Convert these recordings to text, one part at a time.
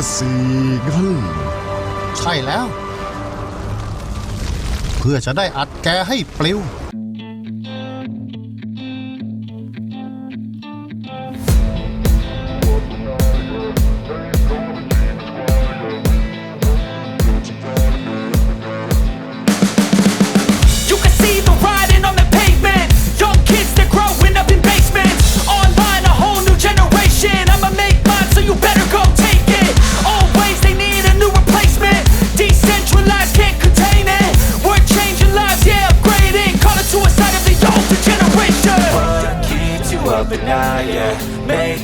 ร์สี่งั้นใช่แล้ว เพื่อจะได้อัดแกให้ปลิว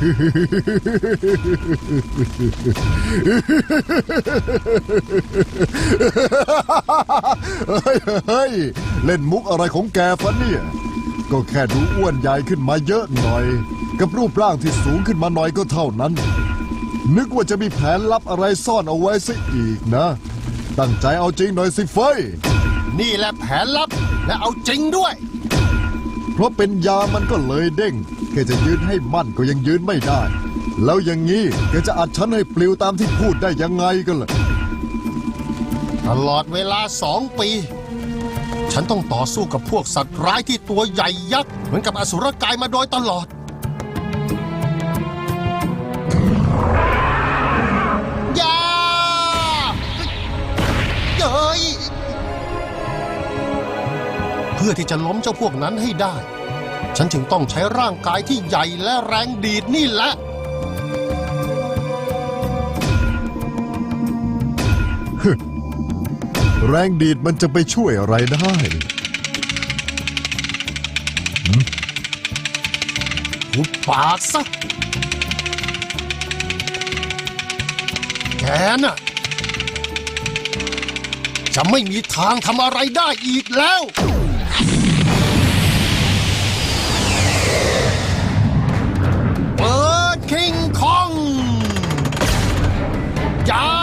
เฮ้ยเฮ้ยเล่นมุกอะไรของแกฟะเนี่ย ก็แค่ดูอ้วนใหญ่ขึ้นมาเยอะหน่อย กับรูปร่างที่สูงขึ้นมาหน่อยก็เท่านั้น นึกว่าจะมีแผนลับอะไรซ่อนเอาไว้ซะอีกนะ ตั้งใจเอาจริงหน่อยสิเฟยนี่แหละแผนลับและเอาจริงด้วย เพราะเป็นยามันก็เลยเด้ง แค่จะยืนให้มั่นก็ยังยืนไม่ได้ แล้วอย่างนี้แกจะอัดฉันให้ปลิวตามที่พูดได้ยังไงกันล่ะ ตลอดเวลาสองปี ฉันต้องต่อสู้กับพวกสัตว์ร้ายที่ตัวใหญ่ยักษ์เหมือนกับอสุรกายมาโดยตลอด อย่าเย้ยเพื่อที่จะล้มเจ้าพวกนั้นให้ได้ ฉันจึงต้องใช้ร่างกายที่ใหญ่และแรงดีดนี่แหละ แรงดีดมันจะไปช่วยอะไรได้หุบปากซะแกน่ะ จะไม่มีทางทำอะไรได้อีกแล้ว Ja!